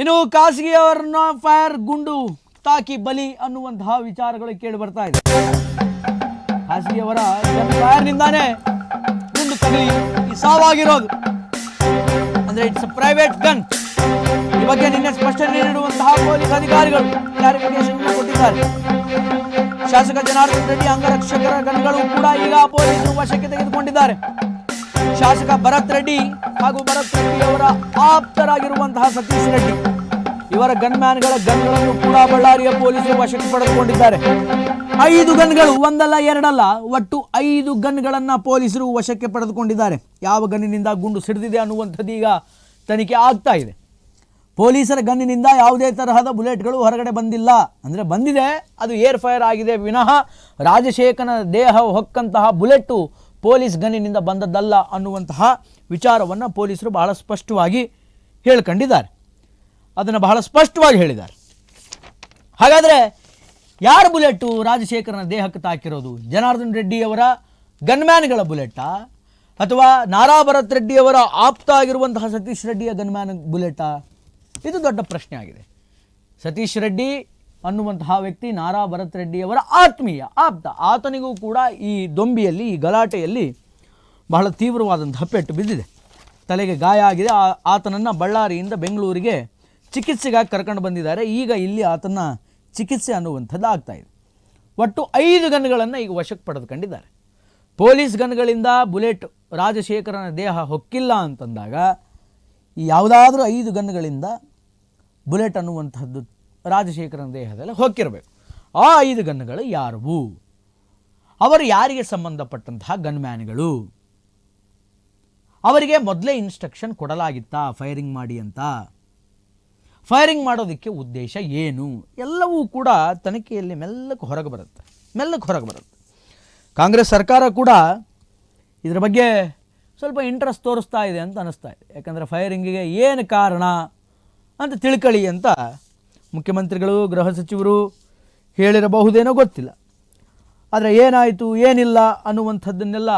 ಇನ್ನು ಖಾಸಗಿಯವರನ್ನ ಫೈರ್ ಗುಂಡು ತಾಕಿ ಬಲಿ ಅನ್ನುವಂತಹ ವಿಚಾರಗಳು ಕೇಳಿ ಬರ್ತಾ ಇದೆ. ಖಾಸಗಿಯವರ ಫೈರ್ನಿಂದಾನೇ ಗುಂಡು ತಗಲಿ ಸಾವಾಗಿರೋದು. ಅಂದ್ರೆ ಇಟ್ಸ್ ಪ್ರೈವೇಟ್ ಗನ್ ಈ ಬಗ್ಗೆ ನಿನ್ನೆ ಸ್ಪಷ್ಟನೆ ನೀಡಿರುವಂತಹ ಪೊಲೀಸ್ ಅಧಿಕಾರಿಗಳು ಕ್ಲಾರಿಫಿಕೇಶನ್ ಕೊಟ್ಟಿದ್ದಾರೆ. ಶಾಸಕ ಜನಾರ್ದನ್ ರೆಡ್ಡಿ ಅಂಗರಕ್ಷಕರ ಗನ್ಗಳು ಕೂಡ ಈಗ ಪೊಲೀಸರು ವಶಕ್ಕೆ ತೆಗೆದುಕೊಂಡಿದ್ದಾರೆ. ಶಾಸಕ ಭರತ್ ರೆಡ್ಡಿ ಹಾಗೂ ಭರತ್ ರೆಡ್ಡಿ ಅವರ ಆಪ್ತರಾಗಿರುವಂತಹ ಸತೀಶ್ ರೆಡ್ಡಿ. ಇವರ ಗನ್ಮ್ಯಾನ್ಗಳ ಗನ್ಗಳನ್ನು ಕೂಡ ಬಳ್ಳಾರಿಯ ಪೊಲೀಸರು ವಶಕ್ಕೆ ಪಡೆದುಕೊಂಡಿದ್ದಾರೆ. ಐದು ಗನ್ಗಳು, ಒಂದಲ್ಲ, ಎರಡಲ್ಲ, ಒಟ್ಟು ಐದು ಗನ್ಗಳನ್ನು ಪೊಲೀಸರು ವಶಕ್ಕೆ ಪಡೆದುಕೊಂಡಿದ್ದಾರೆ. ಯಾವ ಗನ್ನಿನಿಂದ ಗುಂಡು ಸಿಡಿದಿದೆ ಅನ್ನುವಂಥದ್ದು ಈಗ ತನಿಖೆ ಆಗ್ತಾ ಇದೆ. ಪೊಲೀಸರ ಗನ್ನಿನಿಂದ ಯಾವುದೇ ತರಹದ ಬುಲೆಟ್ಗಳು ಹೊರಗಡೆ ಬಂದಿಲ್ಲ. ಅಂದರೆ ಬಂದಿದೆ, ಅದು ಏರ್ ಫೈರ್ ಆಗಿದೆ. ವಿನಃ ರಾಜಶೇಖರನ ದೇಹ ಹೊಕ್ಕಂತಹ ಬುಲೆಟ್ಟು ಪೊಲೀಸ್ ಗನ್ನಿನಿಂದ ಬಂದದ್ದಲ್ಲ ಅನ್ನುವಂತಹ ವಿಚಾರವನ್ನು ಪೊಲೀಸರು ಬಹಳ ಸ್ಪಷ್ಟವಾಗಿ ಹೇಳ್ಕೊಂಡಿದ್ದಾರೆ. ಅದನ್ನು ಬಹಳ ಸ್ಪಷ್ಟವಾಗಿ ಹೇಳಿದ್ದಾರೆ. ಹಾಗಾದರೆ ಯಾರ ಬುಲೆಟ್ಟು ರಾಜಶೇಖರನ ದೇಹಕ್ಕೆ ತಾಕಿರೋದು? ಜನಾರ್ದನ್ ರೆಡ್ಡಿಯವರ ಗನ್ಮ್ಯಾನ್ಗಳ ಬುಲೆಟಾ? ಅಥವಾ ನಾರಾ ಭರತ್ ರೆಡ್ಡಿಯವರ ಆಪ್ತ ಆಗಿರುವಂತಹ ಸತೀಶ್ ರೆಡ್ಡಿಯ ಗನ್ಮ್ಯಾನ್ ಬುಲೆಟಾ? ಇದು ದೊಡ್ಡ ಪ್ರಶ್ನೆ ಆಗಿದೆ. ಸತೀಶ್ ರೆಡ್ಡಿ ಅನ್ನುವಂತಹ ವ್ಯಕ್ತಿ ನಾರಾ ಭರತ್ ರೆಡ್ಡಿಯವರ ಆತ್ಮೀಯ ಆಪ್ತ. ಆತನಿಗೂ ಕೂಡ ಈ ದೊಂಬಿಯಲ್ಲಿ, ಈ ಗಲಾಟೆಯಲ್ಲಿ ಬಹಳ ತೀವ್ರವಾದಂತಹ ಪೆಟ್ಟು ಬಿದ್ದಿದೆ. ತಲೆಗೆ ಗಾಯ ಆಗಿದೆ. ಆತನನ್ನು ಬಳ್ಳಾರಿಯಿಂದ ಬೆಂಗಳೂರಿಗೆ ಚಿಕಿತ್ಸೆಗಾಗಿ ಕರ್ಕೊಂಡು ಬಂದಿದ್ದಾರೆ. ಈಗ ಇಲ್ಲಿ ಆತನ ಚಿಕಿತ್ಸೆ ಅನ್ನುವಂಥದ್ದು ಆಗ್ತಾ ಇದೆ. ಒಟ್ಟು ಐದು ಗನ್ಗಳನ್ನು ಈಗ ವಶಕ್ಕೆ ಪಡೆದುಕೊಂಡಿದ್ದಾರೆ. ಪೊಲೀಸ್ ಗನ್ಗಳಿಂದ ಬುಲೆಟ್ ರಾಜಶೇಖರನ ದೇಹ ಹೊಕ್ಕಿಲ್ಲ ಅಂತಂದಾಗ ಯಾವುದಾದ್ರೂ ಐದು ಗನ್ಗಳಿಂದ ಬುಲೆಟ್ ಅನ್ನುವಂಥದ್ದು ರಾಜಶೇಖರನ ದೇಹದಲ್ಲಿ ಹೊಕ್ಕಿರಬೇಕು. ಆ ಐದು ಗನ್ಗಳು ಯಾರುವು? ಅವರು ಯಾರಿಗೆ ಸಂಬಂಧಪಟ್ಟಂತಹ ಗನ್ಮ್ಯಾನ್ಗಳು? ಅವರಿಗೆ ಮೊದಲೇ ಇನ್ಸ್ಟ್ರಕ್ಷನ್ ಕೊಡಲಾಗಿತ್ತಾ? ಫೈರಿಂಗ್ ಮಾಡಿ ಅಂತ. ಫೈರಿಂಗ್ ಮಾಡೋದಕ್ಕೆ ಉದ್ದೇಶ ಏನು? ಎಲ್ಲವೂ ಕೂಡ ತನಿಖೆಯಲ್ಲಿ ಮೆಲ್ಲಕ್ಕೆ ಹೊರಗೆ ಬರುತ್ತೆ. ಮೆಲ್ಲಕ್ಕೆ ಹೊರಗೆ ಬರುತ್ತೆ. ಕಾಂಗ್ರೆಸ್ ಸರ್ಕಾರ ಕೂಡ ಇದರ ಬಗ್ಗೆ ಸ್ವಲ್ಪ ಇಂಟ್ರೆಸ್ಟ್ ತೋರಿಸ್ತಾ ಇದೆ ಅಂತ ಅನ್ನಿಸ್ತಾ ಇದೆ. ಯಾಕಂದರೆ ಫೈರಿಂಗಿಗೆ ಏನು ಕಾರಣ ಅಂತ ತಿಳ್ಕೊಳ್ಳಿ ಅಂತ ಮುಖ್ಯಮಂತ್ರಿಗಳು, ಗೃಹ ಸಚಿವರು ಹೇಳಿರಬಹುದೇನೋ ಗೊತ್ತಿಲ್ಲ. ಆದರೆ ಏನಾಯಿತು, ಏನಿಲ್ಲ ಅನ್ನುವಂಥದ್ದನ್ನೆಲ್ಲ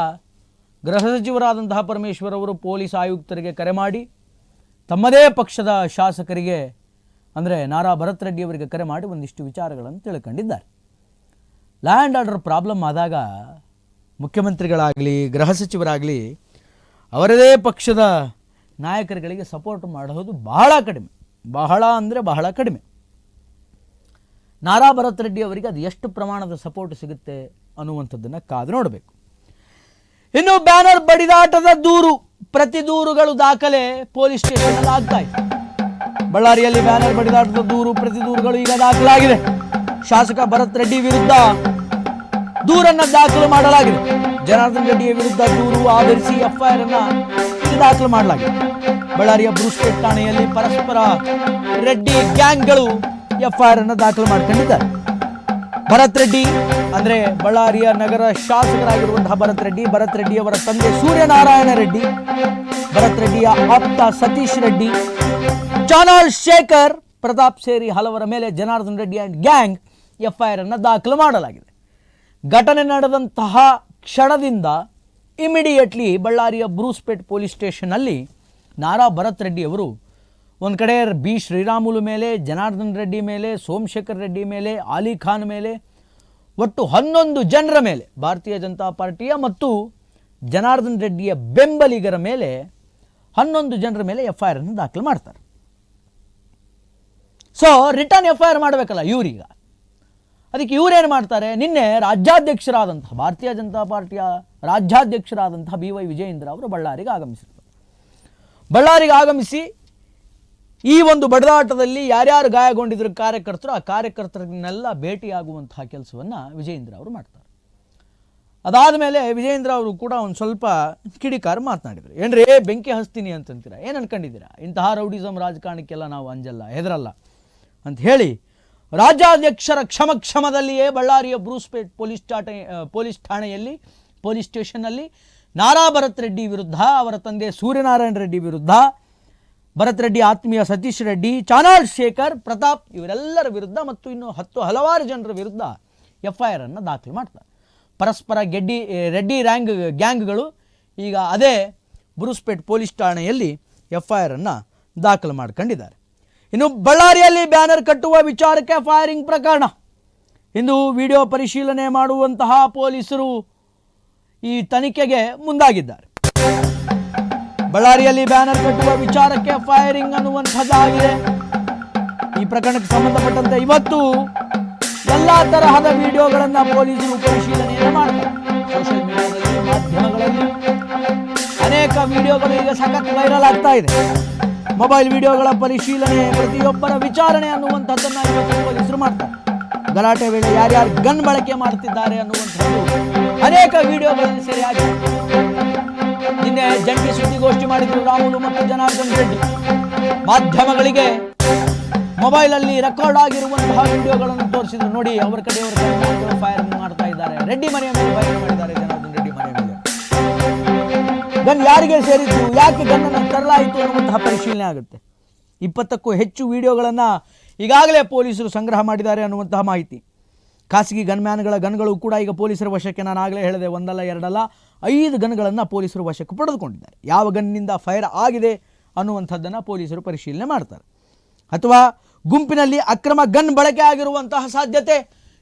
ಗೃಹ ಸಚಿವರಾದಂತಹ ಪರಮೇಶ್ವರ್ ಅವರು ಪೊಲೀಸ್ ಆಯುಕ್ತರಿಗೆ ಕರೆ ಮಾಡಿ, ತಮ್ಮದೇ ಪಕ್ಷದ ಶಾಸಕರಿಗೆ, ಅಂದರೆ ನಾರಾ ಭರತ್ ರೆಡ್ಡಿ ಅವರಿಗೆ ಕರೆ ಮಾಡಿ ಒಂದಿಷ್ಟು ವಿಚಾರಗಳನ್ನು ತಿಳ್ಕೊಂಡಿದ್ದಾರೆ. ಲ್ಯಾಂಡ್ ಆರ್ಡರ್ ಪ್ರಾಬ್ಲಮ್ ಆದಾಗ ಮುಖ್ಯಮಂತ್ರಿಗಳಾಗಲಿ, ಗೃಹ ಸಚಿವರಾಗಲಿ, ಅವರದೇ ಪಕ್ಷದ ನಾಯಕರುಗಳಿಗೆ ಸಪೋರ್ಟ್ ಮಾಡೋದು ಬಹಳ ಕಡಿಮೆ. ಬಹಳ ಅಂದರೆ ಬಹಳ ಕಡಿಮೆ. ನಾರಾ ಭರತ್ ರೆಡ್ಡಿ ಅವರಿಗೆ ಅದು ಎಷ್ಟು ಪ್ರಮಾಣದ ಸಪೋರ್ಟ್ ಸಿಗುತ್ತೆ ಅನ್ನುವಂಥದ್ದನ್ನು ಕಾದು ನೋಡಬೇಕು. ಇನ್ನು ಬ್ಯಾನರ್ ಬಡಿದಾಟದ ದೂರು, ಪ್ರತಿ ದೂರುಗಳು ದಾಖಲೆ ಪೊಲೀಸ್ ಸ್ಟೇಷನ್ ಆಗ್ತಾ ಇದೆ. ಬಳ್ಳಾರಿಯಲ್ಲಿ ಬ್ಯಾನರ್ ಬಡಿದಾಟದ ದೂರು, ಪ್ರತಿ ದೂರುಗಳು ಈಗ ದಾಖಲಾಗಿದೆ. ಶಾಸಕ ಭರತ್ ರೆಡ್ಡಿ ವಿರುದ್ಧ ದೂರನ್ನ ದಾಖಲು ಮಾಡಲಾಗಿದೆ. ಜನಾರ್ದನ್ ರೆಡ್ಡಿಯ ವಿರುದ್ಧ ದೂರು ಆಧರಿಸಿ ಎಫ್ಐಆರ್ ಅನ್ನ ದಾಖಲು ಮಾಡಲಾಗಿದೆ. ಬಳ್ಳಾರಿಯ ಬ್ರೂಸ್ಟೇಟ್ ಠಾಣೆಯಲ್ಲಿ ಪರಸ್ಪರ ರೆಡ್ಡಿ ಗ್ಯಾಂಗ್ಗಳು ಎಫ್ಐಆರ್ ಅನ್ನ ದಾಖಲು ಮಾಡ್ಕೊಂಡಿದ್ದಾರೆ. ಭರತ್ ರೆಡ್ಡಿ ಅಂದ್ರೆ ಬಳ್ಳಾರಿಯ ನಗರ ಶಾಸಕರಾಗಿರುವಂತಹ ಭರತ್ ರೆಡ್ಡಿ ಭರತ್ ರೆಡ್ಡಿ ಅವರ ತಂದೆ ಸೂರ್ಯನಾರಾಯಣ ರೆಡ್ಡಿ, ಭರತ್ ರೆಡ್ಡಿಯ ಆಪ್ತ ಸತೀಶ್ ರೆಡ್ಡಿ, ಚಾನಲ್ ಶೇಖರ್ ಪ್ರತಾಪ್ ಸೇರಿ ಹಲವರ ಮೇಲೆ Janardhan Reddy and gang FIR ಅನ್ನು ದಾಖಲು ಮಾಡಲಾಗಿದೆ. ಘಟನೆ ನಡೆದಂತಹ ಕ್ಷಣದಿಂದ ಇಮಿಡಿಯೇಟ್ಲಿ ಬಳ್ಳಾರಿಯ ಬ್ರೂಸ್ಪೇಟ್ ಪೊಲೀಸ್ ಸ್ಟೇಷನ್ನಲ್ಲಿ ನಾರಾ ಭರತ್ ರೆಡ್ಡಿ ಅವರು ಒಂದು ಕಡೆ ಬಿ. ಶ್ರೀರಾಮುಲು ಮೇಲೆ, ಜನಾರ್ದನ್ ರೆಡ್ಡಿ ಮೇಲೆ, ಸೋಮಶೇಖರ್ ರೆಡ್ಡಿ ಮೇಲೆ ಆಲಿ ಖಾನ್ ಮೇಲೆ, ಒಟ್ಟು ಹನ್ನೊಂದು ಜನರ ಮೇಲೆ, ಭಾರತೀಯ ಜನತಾ ಪಾರ್ಟಿಯ ಮತ್ತು ಜನಾರ್ದನ್ ರೆಡ್ಡಿಯ ಬೆಂಬಲಿಗರ ಮೇಲೆ ಹನ್ನೊಂದು ಜನರ ಮೇಲೆ ಎಫ್ ಐ ಆರನ್ನು ದಾಖಲು ಮಾಡ್ತಾರೆ. So return F I R ಮಾಡಬೇಕಲ್ಲ ಇವರೀಗ. ಅದಕ್ಕೆ ಇವರೇನು ಮಾಡ್ತಾರೆ? ನಿನ್ನೆ ರಾಜ್ಯಾಧ್ಯಕ್ಷರಾದಂತಹ, ಭಾರತೀಯ ಜನತಾ ಪಾರ್ಟಿಯ ರಾಜ್ಯಾಧ್ಯಕ್ಷರಾದಂತಹ ಬಿ. ವೈ. ವಿಜಯೇಂದ್ರ ಅವರು ಬಳ್ಳಾರಿಗೆ ಆಗಮಿಸಿದರು. ಬಳ್ಳಾರಿಗೆ ಆಗಮಿಸಿ ಈ ಒಂದು ಬಡದಾಟದಲ್ಲಿ ಯಾರ್ಯಾರು ಗಾಯಗೊಂಡಿದ್ರು ಕಾರ್ಯಕರ್ತರು, ಆ ಕಾರ್ಯಕರ್ತರನ್ನೆಲ್ಲ ಭೇಟಿಯಾಗುವಂತಹ ಕೆಲಸವನ್ನು ವಿಜಯೇಂದ್ರ ಅವರು ಮಾಡ್ತಾರೆ. ಅದಾದ ಮೇಲೆ ವಿಜಯೇಂದ್ರ ಅವರು ಕೂಡ ಒಂದು ಸ್ವಲ್ಪ ಕಿಡಿಕಾರ ಮಾತನಾಡಿದರು. ಏನ್ರಿ, ಬೆಂಕಿ ಹಸ್ತೀನಿ ಅಂತಂತೀರಾ? ಏನು ಅನ್ಕೊಂಡಿದ್ದೀರಾ? ಇಂತಹ ರೌಡಿಸಮ್ ರಾಜಕಾರಣಕ್ಕೆಲ್ಲ ನಾವು ಅಂಜಲ್ಲ, ಹೆದರಲ್ಲ ಅಂತ ಹೇಳಿ ರಾಜ್ಯಾಧ್ಯಕ್ಷರ ಕ್ಷಮ ಕ್ಷಮದಲ್ಲಿಯೇ ಬಳ್ಳಾರಿಯ ಬ್ರೂಸ್ಪೇಟ್ ಪೊಲೀಸ್ ಠಾಣೆ ಪೊಲೀಸ್ ಠಾಣೆಯಲ್ಲಿ, ಪೊಲೀಸ್ ಸ್ಟೇಷನ್ನಲ್ಲಿ ನಾರಾ ಭರತ್ ರೆಡ್ಡಿ ವಿರುದ್ಧ, ಅವರ ತಂದೆ ಸೂರ್ಯನಾರಾಯಣ ರೆಡ್ಡಿ ವಿರುದ್ಧ ಭರತ್ ರೆಡ್ಡಿ, ಆತ್ಮೀಯ ಸತೀಶ್ ರೆಡ್ಡಿ, ಚಾನಲ್ ಶೇಖರ್, ಪ್ರತಾಪ್ ಇವರೆಲ್ಲರ ವಿರುದ್ಧ ಮತ್ತು ಇನ್ನು ಹತ್ತು ಹಲವಾರು ಜನರ ವಿರುದ್ಧ ಎಫ್ ಐ ಆರ್ ಅನ್ನು ದಾಖಲು ಮಾಡ್ತಾರೆ. ಪರಸ್ಪರ ಗೆಡ್ಡಿ, ರೆಡ್ಡಿ ರ್ಯಾಂಗ್, ಗ್ಯಾಂಗ್ಗಳು ಈಗ ಅದೇ ಬುರುಸ್ಪೇಟ್ ಪೊಲೀಸ್ ಠಾಣೆಯಲ್ಲಿ ಎಫ್ ಐ ಆರನ್ನು ದಾಖಲು ಮಾಡ್ಕೊಂಡಿದ್ದಾರೆ. ಇನ್ನು ಬಳ್ಳಾರಿಯಲ್ಲಿ ಬ್ಯಾನರ್ ಕಟ್ಟುವ ವಿಚಾರಕ್ಕೆ ಫೈರಿಂಗ್ ಪ್ರಕರಣ. ಇಂದು ವಿಡಿಯೋ ಪರಿಶೀಲನೆ ಮಾಡುವಂತಹ ಪೊಲೀಸರು ಈ ತನಿಖೆಗೆ ಮುಂದಾಗಿದ್ದಾರೆ. ಬಳ್ಳಾರಿಯಲ್ಲಿ ಬ್ಯಾನರ್ ಕಟ್ಟುವ ವಿಚಾರಕ್ಕೆ ಫೈರಿಂಗ್ ಅನ್ನುವಂಥದ್ದಾಗಿದೆ ಈ ಪ್ರಕರಣಕ್ಕೆ ಸಂಬಂಧಪಟ್ಟಂತೆ ಇವತ್ತು ಎಲ್ಲ ತರಹದ ವಿಡಿಯೋಗಳನ್ನು ಪೊಲೀಸರು ಪರಿಶೀಲನೆಯನ್ನು ಮಾಡ್ತಾರೆ. ಅನೇಕ ವಿಡಿಯೋಗಳು ಈಗ ಸಖತ್ ವೈರಲ್ ಆಗ್ತಾ ಇದೆ. ಮೊಬೈಲ್ ವಿಡಿಯೋಗಳ ಪರಿಶೀಲನೆ ಪ್ರತಿಯೊಬ್ಬರ ವಿಚಾರಣೆ ಅನ್ನುವಂಥದ್ದನ್ನು ಇವತ್ತು ಪೊಲೀಸರು ಮಾಡ್ತಾರೆ. ಗಲಾಟೆ ವೇಳೆ ಯಾರ್ಯಾರು ಗನ್ ಬಳಕೆ ಮಾಡ್ತಿದ್ದಾರೆ ಅನ್ನುವಂಥದ್ದು ಅನೇಕ ವಿಡಿಯೋಗಳಲ್ಲಿ ಸರಿಯಾಗಿದೆ. ನಿನ್ನೆ ಜಂಟಿ ಸುದ್ದಿಗೋಷ್ಠಿ ಮಾಡಿದ್ರು ರಾಹುಲ್ ಮತ್ತು ಜನಾರ್ದನ್ ರೆಡ್ಡಿ. ಮಾಧ್ಯಮಗಳಿಗೆ ಮೊಬೈಲ್ ಅಲ್ಲಿ ರೆಕಾರ್ಡ್ ಆಗಿರುವಂತಹ ವಿಡಿಯೋಗಳನ್ನು ತೋರಿಸಿದ್ರು. ನೋಡಿ, ಅವರ ಕಡೆಯವರ ಫೈರ್ ಮಾಡ್ತಾ ಇದ್ದಾರೆ. ರೆಡ್ಡಿ ಮನೆಯ ಮೇಲೆ ಫೈರ್ ಮಾಡಿದ್ದಾರೆ ಜನಾರ್ದನ್ ರೆಡ್ಡಿ ಮನೆಯ ಮೇಲೆ. ಗನ್ ಯಾರಿಗೆ ಸೇರಿತ್ತು ಯಾಕೆ ಗನ್ನನ್ನು ತರಲಾಯಿತು ಅನ್ನುವಂತಹ ಪರಿಶೀಲನೆ ಆಗುತ್ತೆ. ಇಪ್ಪತ್ತಕ್ಕೂ ಹೆಚ್ಚು ವಿಡಿಯೋಗಳನ್ನು ಈಗಾಗಲೇ ಪೊಲೀಸರು ಸಂಗ್ರಹ ಮಾಡಿದ್ದಾರೆ ಅನ್ನುವಂತಹ ಮಾಹಿತಿ. ಖಾಸಗಿ ಗನ್ಮ್ಯಾನ್ಗಳ ಗನ್ಗಳು ಕೂಡ ಈಗ ಪೊಲೀಸರ ವಶಕ್ಕೆ ನಾನು ಆಗಲೇ ಹೇಳಿದೆ, ಒಂದಲ್ಲ, ಎರಡಲ್ಲ, ಐದು ಗನ್ಗಳನ್ನು ಪೊಲೀಸರು ವಶಕ್ಕೆ ಪಡೆದುಕೊಂಡಿದ್ದಾರೆ. ಯಾವ ಗನ್ನಿಂದ ಫೈರ್ ಆಗಿದೆ ಅನ್ನುವಂಥದ್ದನ್ನು ಪೊಲೀಸರು ಪರಿಶೀಲನೆ ಮಾಡ್ತಾರೆ. ಅಥವಾ ಗುಂಪಿನಲ್ಲಿ ಅಕ್ರಮ ಗನ್ ಬಳಕೆ ಆಗಿರುವಂತಹ ಸಾಧ್ಯತೆ,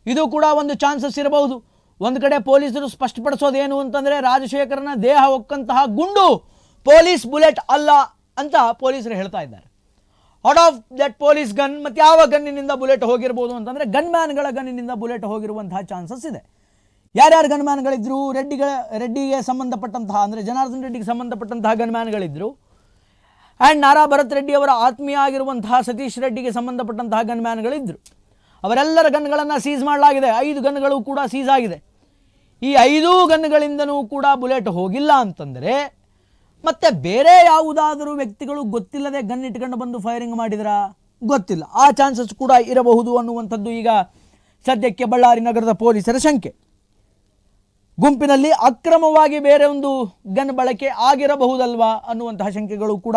ಇದು ಕೂಡ ಒಂದು ಚಾನ್ಸಸ್ ಇರಬಹುದು. ಒಂದು ಕಡೆ ಪೊಲೀಸರು ಸ್ಪಷ್ಟಪಡಿಸೋದೇನು ಅಂತಂದರೆ, ರಾಜಶೇಖರನ ದೇಹ ಒಕ್ಕಂತಹ ಗುಂಡು ಪೊಲೀಸ್ ಬುಲೆಟ್ ಅಲ್ಲ ಅಂತ ಪೊಲೀಸರು ಹೇಳ್ತಾ ಇದ್ದಾರೆ. Out of that police gun ಮತ್ತು ಯಾವ ಗನ್ನಿನಿಂದ ಬುಲೆಟ್ ಹೋಗಿರ್ಬೋದು ಅಂತಂದರೆ ಗನ್ ಮ್ಯಾನ್ಗಳ ಗನ್ನಿನಿಂದ ಬುಲೆಟ್ ಹೋಗಿರುವಂತಹ ಚಾನ್ಸಸ್ ಇದೆ. ಯಾರ್ಯಾರು ಗನ್ ಮ್ಯಾನ್ಗಳಿದ್ರು ರೆಡ್ಡಿಗಳ, ರೆಡ್ಡಿಗೆ ಸಂಬಂಧಪಟ್ಟಂತಹ, ಅಂದರೆ ಜನಾರ್ದನ್ ರೆಡ್ಡಿಗೆ ಸಂಬಂಧಪಟ್ಟಂತಹ ಗನ್ ಮ್ಯಾನ್ಗಳಿದ್ರು ಆ್ಯಂಡ್ ನಾರಾ ಭರತ್ ರೆಡ್ಡಿ ಅವರ ಆತ್ಮೀಯ ಆಗಿರುವಂತಹ ಸತೀಶ್ ರೆಡ್ಡಿಗೆ ಸಂಬಂಧಪಟ್ಟಂತಹ ಗನ್ ಮ್ಯಾನ್ಗಳಿದ್ದರು ಅವರೆಲ್ಲರ ಗನ್ಗಳನ್ನು ಸೀಸ್ ಮಾಡಲಾಗಿದೆ. ಐದು ಗನ್ಗಳು ಕೂಡ ಸೀಸ್ ಆಗಿದೆ. ಈ ಐದೂ ಗನ್ಗಳಿಂದನೂ ಕೂಡ ಬುಲೆಟ್ ಹೋಗಿಲ್ಲ ಅಂತಂದರೆ ಮತ್ತೆ ಬೇರೆ ಯಾವುದಾದರೂ ವ್ಯಕ್ತಿಗಳು ಗೊತ್ತಿಲ್ಲದೆ ಗನ್ ಇಟ್ಕೊಂಡು ಬಂದು ಫೈರಿಂಗ್ ಮಾಡಿದ್ರ? ಗೊತ್ತಿಲ್ಲ. ಆ ಚಾನ್ಸಸ್ ಕೂಡ ಇರಬಹುದು ಅನ್ನುವಂಥದ್ದು ಈಗ ಸದ್ಯಕ್ಕೆ ಬಳ್ಳಾರಿ ನಗರದ ಪೊಲೀಸರ ಶಂಕೆ. ಗುಂಪಿನಲ್ಲಿ ಅಕ್ರಮವಾಗಿ ಬೇರೆ ಒಂದು ಗನ್ ಬಳಕೆ ಆಗಿರಬಹುದಲ್ವಾ ಅನ್ನುವಂತಹ ಶಂಕೆಗಳು ಕೂಡ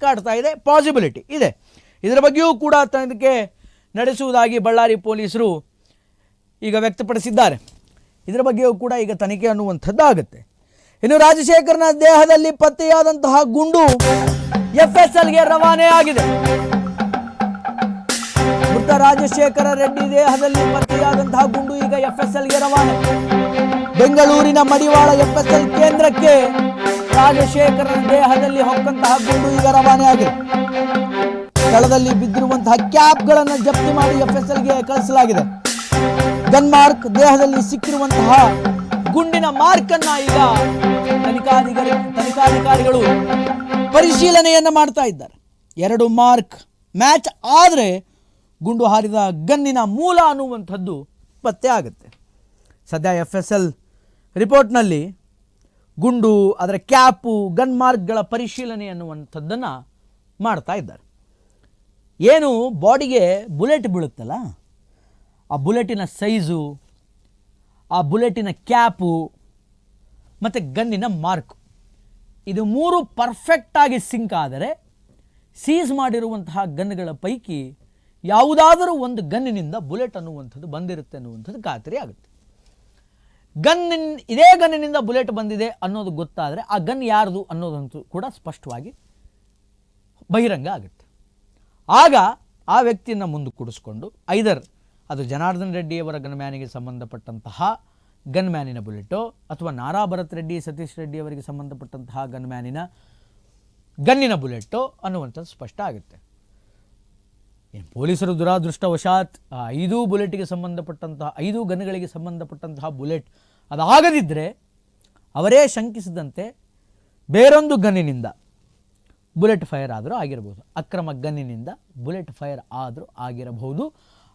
ಕಾಡ್ತಾ ಇದೆ. ಪಾಸಿಬಿಲಿಟಿ ಇದೆ. ಇದರ ಬಗ್ಗೆಯೂ ಕೂಡ ತನಿಖೆ ನಡೆಸುವುದಾಗಿ ಬಳ್ಳಾರಿ ಪೊಲೀಸರು ಈಗ ವ್ಯಕ್ತಪಡಿಸಿದ್ದಾರೆ. ಇದರ ಬಗ್ಗೆಯೂ ಕೂಡ ಈಗ ತನಿಖೆ ಅನ್ನುವಂಥದ್ದು ಆಗುತ್ತೆ ಇನ್ನು ರಾಜಶೇಖರ್ನ ದೇಹದಲ್ಲಿ ಪತ್ತೆಯಾದಂತಹ ಗುಂಡು ಎಫ್ ಎಸ್ ಎಲ್ಗೆ ರವಾನೆ ಆಗಿದೆ. ಮೃತ ರಾಜಶೇಖರ ರೆಡ್ಡಿ ದೇಹದಲ್ಲಿ ಪತ್ತೆಯಾದಂತಹ ಗುಂಡು ಈಗ ಎಫ್ ಎಸ್ ಎಲ್ಗೆ ರವಾನೆ. ಬೆಂಗಳೂರಿನ ಮಡಿವಾಳ ಎಫ್ ಎಸ್ ಎಲ್ ಕೇಂದ್ರಕ್ಕೆ ರಾಜಶೇಖರ ದೇಹದಲ್ಲಿ ಹೊಕ್ಕಂತಹ ಗುಂಡು ಈಗ ರವಾನೆ ಆಗಿದೆ. ಸ್ಥಳದಲ್ಲಿ ಬಿದ್ದಿರುವಂತಹ ಕ್ಯಾಪ್ಗಳನ್ನು ಜಪ್ತಿ ಮಾಡಿ ಎಫ್ ಎಸ್ ಎಲ್ಗೆ ಕಳಿಸಲಾಗಿದೆ. ಡೆನ್ಮಾರ್ಕ್ ದೇಹದಲ್ಲಿ ಸಿಕ್ಕಿರುವಂತಹ ಗುಂಡಿನ ಮಾರ್ಕನ್ನ ಈಗ ತನಿಖಾಧಿಕಾರಿ ತನಿಖಾಧಿಕಾರಿಗಳು ಪರಿಶೀಲನೆಯನ್ನು ಮಾಡ್ತಾ ಇದ್ದಾರೆ. ಎರಡು ಮಾರ್ಕ್ ಮ್ಯಾಚ್ ಆದರೆ ಗುಂಡು ಹಾರಿದ ಗನ್ನಿನ ಮೂಲ ಅನ್ನುವಂಥದ್ದು ಪತ್ತೆ ಆಗುತ್ತೆ. ಸದ್ಯ ಎಫ್ ಎಸ್ ಎಲ್ ರಿಪೋರ್ಟ್ನಲ್ಲಿ ಗುಂಡು ಅದರ ಕ್ಯಾಪು, ಗನ್ ಮಾರ್ಕ್ಗಳ ಪರಿಶೀಲನೆ ಅನ್ನುವಂಥದ್ದನ್ನು ಮಾಡ್ತಾ ಇದ್ದಾರೆ. ಏನು ಬಾಡಿಗೆ ಬುಲೆಟ್ ಬೀಳುತ್ತಲ್ಲ? ಆ ಬುಲೆಟಿನ ಸೈಜು ಆ ಬುಲೆಟಿನ ಕ್ಯಾಪು, ಮತ್ತು ಗನ್ನಿನ ಮಾರ್ಕ್. ಇದು ಮೂರು ಪರ್ಫೆಕ್ಟಾಗಿ ಸಿಂಕ್ ಆದರೆ ಸೀಸ್ ಮಾಡಿರುವಂತಹ ಗನ್ಗಳ ಪೈಕಿ ಯಾವುದಾದರೂ ಒಂದು ಗನ್ನಿನಿಂದ ಬುಲೆಟ್ ಅನ್ನುವಂಥದ್ದು ಬಂದಿರುತ್ತೆ ಅನ್ನುವಂಥದ್ದು ಖಾತ್ರಿ ಆಗುತ್ತೆ. ಗನ್ನಿನ್, ಇದೇ ಗನ್ನಿನಿಂದ ಬುಲೆಟ್ ಬಂದಿದೆ ಅನ್ನೋದು ಗೊತ್ತಾದರೆ ಆ ಗನ್ ಯಾರ್ದು ಅನ್ನೋದಂತೂ ಕೂಡ ಸ್ಪಷ್ಟವಾಗಿ ಬಹಿರಂಗ ಆಗುತ್ತೆ. ಆಗ ಆ ವ್ಯಕ್ತಿಯನ್ನು ಮುಂದೆ ಕೂಡಿಸ್ಕೊಂಡು, ಐದರ್ ಅದು ಜನಾರ್ದನ್ ರೆಡ್ಡಿಯವರ ಗನ್ಮ್ಯಾನಿಗೆ ಸಂಬಂಧಪಟ್ಟಂತಹ ಗನ್ಮ್ಯಾನಿನ ಬುಲೆಟು ಅಥವಾ ನಾರಾ ಭರತ್ ರೆಡ್ಡಿ, ಸತೀಶ್ ರೆಡ್ಡಿ ಅವರಿಗೆ ಸಂಬಂಧಪಟ್ಟಂತಹ ಗನ್ಮ್ಯಾನಿನ ಗನ್ನಿನ ಬುಲೆಟೋ ಅನ್ನುವಂಥದ್ದು ಸ್ಪಷ್ಟ ಆಗುತ್ತೆ. ಏನು ಪೊಲೀಸರು ದುರಾದೃಷ್ಟವಶಾತ್ ಆ ಐದು ಬುಲೆಟ್ಗೆ ಸಂಬಂಧಪಟ್ಟಂತಹ, ಐದು ಗನ್ಗಳಿಗೆ ಸಂಬಂಧಪಟ್ಟಂತಹ ಬುಲೆಟ್ ಅದಾಗದಿದ್ದರೆ ಅವರೇ ಶಂಕಿಸಿದಂತೆ ಬೇರೊಂದು ಗನ್ನಿನಿಂದ ಬುಲೆಟ್ ಫೈರ್ ಆದರೂ ಆಗಿರಬಹುದು ಅಕ್ರಮ ಗನ್ನಿನಿಂದ ಬುಲೆಟ್ ಫೈರ್ ಆದರೂ ಆಗಿರಬಹುದು.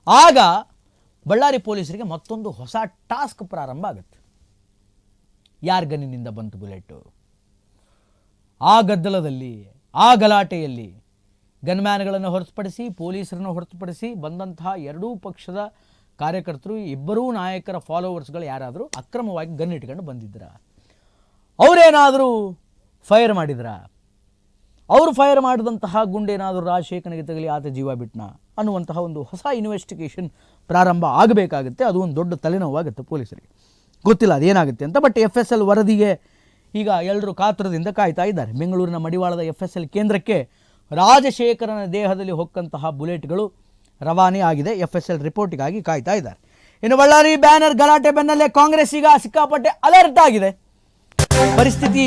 ಆಗ ಬಳ್ಳಾರಿ ಪೊಲೀಸರಿಗೆ ಮತ್ತೊಂದು ಹೊಸ ಟಾಸ್ಕ್ ಪ್ರಾರಂಭ ಆಗುತ್ತೆ. ಯಾರ ಗನ್ನಿನಿಂದ ಬಂತು ಬುಲೆಟು? ಆ ಗದ್ದಲದಲ್ಲಿ, ಆ ಗಲಾಟೆಯಲ್ಲಿ ಗನ್ಮ್ಯಾನ್ಗಳನ್ನು ಹೊರತುಪಡಿಸಿ, ಪೊಲೀಸರನ್ನು ಹೊರತುಪಡಿಸಿ ಬಂದಂತಹ ಎರಡೂ ಪಕ್ಷದ ಕಾರ್ಯಕರ್ತರು, ಇಬ್ಬರೂ ನಾಯಕರ ಫಾಲೋವರ್ಸ್ಗಳು ಯಾರಾದರೂ ಅಕ್ರಮವಾಗಿ ಗನ್ ಇಟ್ಕೊಂಡು ಬಂದಿದ್ರ? ಅವರೇನಾದರೂ ಫೈರ್ ಮಾಡಿದ್ರ? ಅವರು ಫೈರ್ ಮಾಡಿದಂತಹ ಗುಂಡೇನಾದರೂ ರಾಜಶೇಖರನಿಗೆ ತಗಲಿ ಆತ ಜೀವ ಬಿಟ್ನ? ಅನ್ನುವಂತಹ ಒಂದು ಹೊಸ ಇನ್ವೆಸ್ಟಿಗೇಷನ್ ಪ್ರಾರಂಭ ಆಗಬೇಕಾಗುತ್ತೆ. ಅದು ಒಂದು ದೊಡ್ಡ ತಲೆನೋವಾಗುತ್ತೆ ಪೊಲೀಸರಿಗೆ. ಗೊತ್ತಿಲ್ಲ ಅದೇನಾಗುತ್ತೆ ಅಂತ ಬಟ್ ಎಫ್ ಎಸ್ ಎಲ್ ವರದಿಗೆ ಈಗ ಎಲ್ಲರೂ ಕಾತರದಿಂದ ಕಾಯ್ತಾ ಇದ್ದಾರೆ. ಬೆಂಗಳೂರಿನ ಮಡಿವಾಳದ ಎಫ್ ಎಸ್ ಎಲ್ ಕೇಂದ್ರಕ್ಕೆ ರಾಜಶೇಖರನ ದೇಹದಲ್ಲಿ ಹೊಕ್ಕಂತಹ ಬುಲೆಟ್ಗಳು ರವಾನೆ ಆಗಿದೆ. ಎಫ್ ಎಸ್ ಎಲ್ ರಿಪೋರ್ಟಿಗಾಗಿ ಕಾಯ್ತಾ ಇದ್ದಾರೆ. ಇನ್ನು ಬಳ್ಳಾರಿ ಬ್ಯಾನರ್ ಗಲಾಟೆ ಬೆನ್ನಲ್ಲೇ ಕಾಂಗ್ರೆಸ್ ಈಗ ಸಿಕ್ಕಾಪಟ್ಟೆ ಅಲರ್ಟ್ ಆಗಿದೆ. ಪರಿಸ್ಥಿತಿ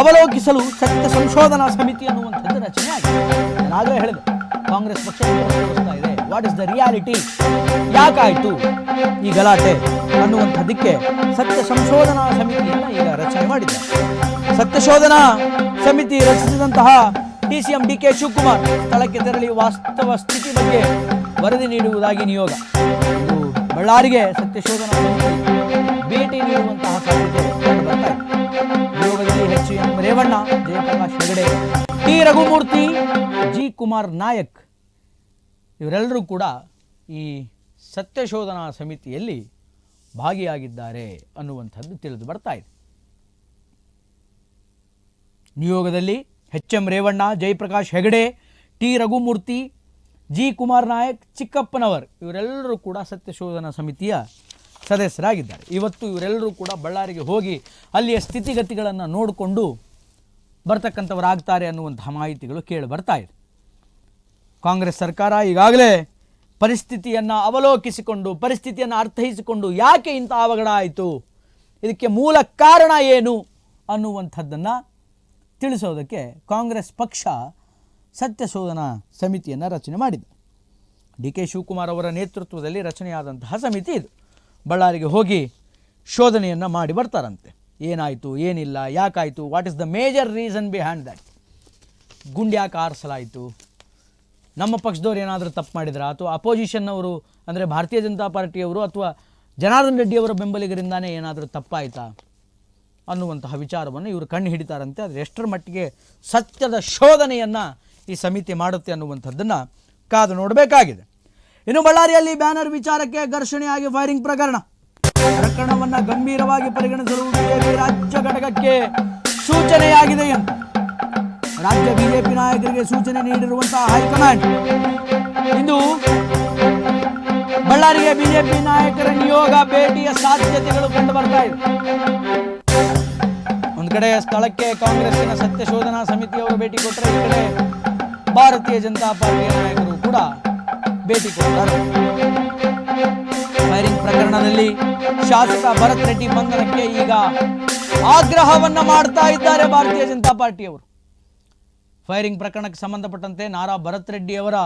ಅವಲೋಕಿಸಲು ಸತ್ಯ ಸಂಶೋಧನಾ ಸಮಿತಿ ಅನ್ನುವಂಥದ್ದು ರಚನೆ ಆಗಿದೆ. ಹೇಳಿದೆ. ಕಾಂಗ್ರೆಸ್ ಪಕ್ಷ ತೋರಿಸ್ತಾ ಇದೆ. ವಾಟ್ ಇಸ್ ದ ರಿಯಾಲಿಟಿ ಯಾಕಾಯಿತು ಈ ಗಲಾಟೆ? ಅನ್ನುವಂಥದ್ದಕ್ಕೆ ಸತ್ಯ ಸಂಶೋಧನಾ ಸಮಿತಿಯನ್ನು ಈಗ ರಚನೆ ಮಾಡಿದ್ದಾರೆ. ಸತ್ಯಶೋಧನಾ ಸಮಿತಿ ರಚಿಸಿದಂತಹ D C M D K Shivakumar ಸ್ಥಳಕ್ಕೆ ತೆರಳಿ ವಾಸ್ತವ ಸ್ಥಿತಿ ಬಗ್ಗೆ ವರದಿ ನೀಡುವುದಾಗಿ ನಿಯೋಗ. ಬಳ್ಳಾರಿಗೆ ಸತ್ಯಶೋಧನಾ ಸಮಿತಿ ಭೇಟಿ ನೀಡುವಂತಹ ಸಾಧ್ಯತೆ ಕಂಡು ಬರ್ತಾ ಇದೆ. ನಿಯೋಗದಲ್ಲಿ M Revanna, Jayaprakash Hegde T Raghumurthy, G Kumar Naik ಇವರೆಲ್ಲರೂ ಕೂಡ ಈ ಸತ್ಯಶೋಧನಾ ಸಮಿತಿಯಲ್ಲಿ ಭಾಗಿಯಾಗಿದ್ದಾರೆ ಅನ್ನುವಂಥದ್ದು ತಿಳಿದು ಬರ್ತಾ ಇದೆ. ನಿಯೋಗದಲ್ಲಿ H M Revanna, Jayaprakash Hegde, T Raghumurthy, G Kumar Naik, Chikkappanavar ಇವರೆಲ್ಲರೂ ಕೂಡ ಸತ್ಯಶೋಧನಾ ಸಮಿತಿಯ ಸದಸ್ಯರಾಗಿದ್ದಾರೆ. ಇವತ್ತು ಇವರೆಲ್ಲರೂ ಕೂಡ ಬಳ್ಳಾರಿಗೆ ಹೋಗಿ ಅಲ್ಲಿಯ ಸ್ಥಿತಿಗತಿಗಳನ್ನು ನೋಡಿಕೊಂಡು ಬರ್ತಕ್ಕಂಥವರಾಗ್ತಾರೆ ಅನ್ನುವಂಥ ಮಾಹಿತಿಗಳು ಕೇಳಿ ಬರ್ತಾ ಇದೆ. ಕಾಂಗ್ರೆಸ್ ಸರ್ಕಾರ ಈಗಾಗಲೇ ಪರಿಸ್ಥಿತಿಯನ್ನು ಅವಲೋಕಿಸಿಕೊಂಡು, ಪರಿಸ್ಥಿತಿಯನ್ನು ಅರ್ಥೈಸಿಕೊಂಡು ಯಾಕೆ ಇಂಥ ಅವಘಡ ಆಯಿತು? ಇದಕ್ಕೆ ಮೂಲ ಕಾರಣ ಏನು ಅನ್ನುವಂಥದ್ದನ್ನು ತಿಳಿಸೋದಕ್ಕೆ ಕಾಂಗ್ರೆಸ್ ಪಕ್ಷ ಸತ್ಯಶೋಧನಾ ಸಮಿತಿಯನ್ನು ರಚನೆ ಮಾಡಿದೆ. ಡಿ ಕೆ ಶಿವಕುಮಾರ್ ಅವರ ನೇತೃತ್ವದಲ್ಲಿ ರಚನೆಯಾದಂತಹ ಸಮಿತಿ ಇದು. ಬಳ್ಳಾರಿಗೆ ಹೋಗಿ ಶೋಧನೆಯನ್ನು ಮಾಡಿ ಬರ್ತಾರಂತೆ. ಏನಾಯಿತು, ಏನಿಲ್ಲ, ಯಾಕಾಯಿತು what is the major reason behind that ಗುಂಡು ಯಾಕೆ ಆರಿಸಲಾಯಿತು? ನಮ್ಮ ಪಕ್ಷದವ್ರು ಏನಾದರೂ ತಪ್ಪು ಮಾಡಿದ್ರಾ? ಅಥವಾ ಅಪೋಸಿಷನ್ನವರು, ಅಂದರೆ ಭಾರತೀಯ ಜನತಾ ಪಾರ್ಟಿಯವರು ಅಥವಾ ಜನಾರ್ದನ್ ರೆಡ್ಡಿಯವರ ಬೆಂಬಲಿಗರಿಂದಾನೇ ಏನಾದರೂ ತಪ್ಪಾಯಿತಾ? ಅನ್ನುವಂತಹ ವಿಚಾರವನ್ನು ಇವರು ಕಣ್ಣು ಹಿಡಿತಾರಂತೆ. ಅದು ಎಷ್ಟರ ಮಟ್ಟಿಗೆ ಸತ್ಯದ ಶೋಧನೆಯನ್ನು ಈ ಸಮಿತಿ ಮಾಡುತ್ತೆ ಅನ್ನುವಂಥದ್ದನ್ನು ಕಾದು ನೋಡಬೇಕಾಗಿದೆ. ಇನ್ನು ಬಳ್ಳಾರಿಯಲ್ಲಿ ಬ್ಯಾನರ್ ವಿಚಾರಕ್ಕೆ ಘರ್ಷಣೆಯಾಗಿ ಫೈರಿಂಗ್ ಪ್ರಕರಣ. ಪ್ರಕರಣವನ್ನು ಗಂಭೀರವಾಗಿ ಪರಿಗಣಿಸಲು ಬಿಜೆಪಿ ರಾಜ್ಯ ಘಟಕಕ್ಕೆ ಸೂಚನೆಯಾಗಿದೆ ಎಂದು ರಾಜ್ಯ ಬಿಜೆಪಿ ನಾಯಕರಿಗೆ ಸೂಚನೆ ನೀಡಿರುವಂತಹ ಹೈಕಮಾಂಡ್. ಇಂದು ಬಳ್ಳಾರಿಗೆ ಬಿಜೆಪಿ ನಾಯಕರ ನಿಯೋಗ ಭೇಟಿಯ ಸಾಧ್ಯತೆಗಳು ಕಂಡು ಬರ್ತಾ ಇದೆ. ಒಂದು ಕಡೆ ಸ್ಥಳಕ್ಕೆ ಕಾಂಗ್ರೆಸ್ಸಿನ ಸತ್ಯಶೋಧನಾ ಸಮಿತಿಯವರು ಭೇಟಿ ಕೊಟ್ಟರೆ ಈ ಕಡೆ ಭಾರತೀಯ ಜನತಾ ಪಾರ್ಟಿಯ ನಾಯಕರು ಕೂಡ ಭೇಟಿ ಕೊಡ್ತಾರೆ. ಫೈರಿಂಗ್ ಪ್ರಕರಣದಲ್ಲಿ ಶಾಸಕ ಭರತ್ ರೆಡ್ಡಿ ಬಂಧನಕ್ಕೆ ಈಗ ಆಗ್ರಹವನ್ನ ಮಾಡ್ತಾ ಇದ್ದಾರೆ ಭಾರತೀಯ ಜನತಾ ಪಾರ್ಟಿಯವರು. ಫೈರಿಂಗ್ ಪ್ರಕರಣಕ್ಕೆ ಸಂಬಂಧಪಟ್ಟಂತೆ ನಾರಾ ಭರತ್ ರೆಡ್ಡಿ ಅವರ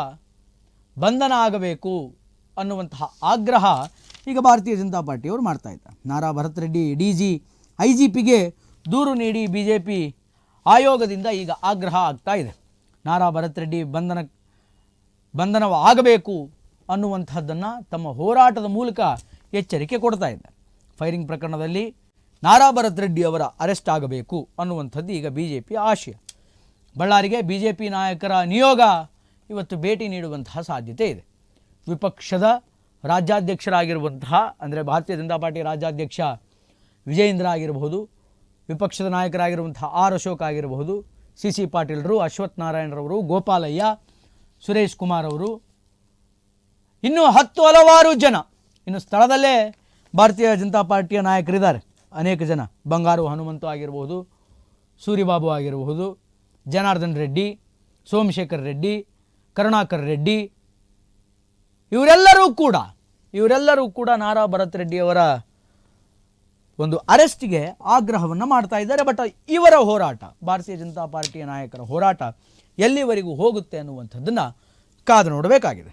ಬಂಧನ ಆಗಬೇಕು ಅನ್ನುವಂತಹ ಆಗ್ರಹ ಈಗ ಭಾರತೀಯ ಜನತಾ ಪಾರ್ಟಿಯವರು ಮಾಡ್ತಾ ಇದ್ದಾರೆ. Nara Bharat Reddy D G I G ಪಿಗೆ ದೂರು ನೀಡಿ ಬಿ ಜೆ ಪಿ ಆಯೋಗದಿಂದ ಈಗ ಆಗ್ರಹ ಆಗ್ತಾ ಇದೆ. ನಾರಾ ಭರತ್ ರೆಡ್ಡಿ ಬಂಧನ, ಬಂಧನವಾಗಬೇಕು ಅನ್ನುವಂಥದ್ದನ್ನು ತಮ್ಮ ಹೋರಾಟದ ಮೂಲಕ ಎಚ್ಚರಿಕೆ ಕೊಡ್ತಾ ಇದ್ದಾರೆ. ಫೈರಿಂಗ್ ಪ್ರಕರಣದಲ್ಲಿ ನಾರಾಭರತ್ ರೆಡ್ಡಿ ಅವರ ಅರೆಸ್ಟ್ ಆಗಬೇಕು ಅನ್ನುವಂಥದ್ದು ಈಗ ಬಿ ಜೆ ಪಿ ಆಶಯ. ಬಳ್ಳಾರಿಗೆ ಬಿ ಜೆ ಪಿ ನಾಯಕರ ನಿಯೋಗ ಇವತ್ತು ಭೇಟಿ ನೀಡುವಂತಹ ಸಾಧ್ಯತೆ ಇದೆ. ವಿಪಕ್ಷದ ರಾಜ್ಯಾಧ್ಯಕ್ಷರಾಗಿರುವಂತಹ ಅಂದರೆ ಭಾರತೀಯ ಜನತಾ ಪಾರ್ಟಿ ರಾಜ್ಯಾಧ್ಯಕ್ಷ ವಿಜಯೇಂದ್ರ ಆಗಿರಬಹುದು, ವಿಪಕ್ಷದ ನಾಯಕರಾಗಿರುವಂತಹ ಆರ್ ಅಶೋಕ್ ಆಗಿರಬಹುದು, ಸಿ ಸಿ ಪಾಟೀಲ್ರು ಅಶ್ವಥ್ ನಾರಾಯಣರವರು, ಗೋಪಾಲಯ್ಯ, ಸುರೇಶ್ ಕುಮಾರ್ ಅವರು ಇನ್ನೂ ಹತ್ತು ಹಲವಾರು ಜನ, ಇನ್ನು ಸ್ಥಳದಲ್ಲೇ ಭಾರತೀಯ ಜನತಾ ಪಾರ್ಟಿಯ ನಾಯಕರಿದ್ದಾರೆ. ಅನೇಕ ಜನ, ಬಂಗಾರು ಹನುಮಂತು ಆಗಿರಬಹುದು, ಸೂರಿಬಾಬು ಆಗಿರಬಹುದು, ಜನಾರ್ದನ್ ರೆಡ್ಡಿ, ಸೋಮಶೇಖರ್ ರೆಡ್ಡಿ, ಕರುಣಾಕರ್ ರೆಡ್ಡಿ, ಇವರೆಲ್ಲರೂ ಕೂಡ ಇವರೆಲ್ಲರೂ ಕೂಡ ನಾರಾ ಭರತ್ ರೆಡ್ಡಿಯವರ ಒಂದು ಅರೆಸ್ಟ್ಗೆ ಆಗ್ರಹವನ್ನು ಮಾಡ್ತಾ ಇದ್ದಾರೆ. ಬಟ್ ಇವರ ಹೋರಾಟ, ಭಾರತೀಯ ಜನತಾ ಪಾರ್ಟಿಯ ನಾಯಕರ ಹೋರಾಟ ಎಲ್ಲಿವರೆಗೂ ಹೋಗುತ್ತೆ ಅನ್ನುವಂಥದ್ದನ್ನು ಕಾದು ನೋಡಬೇಕಾಗಿದೆ.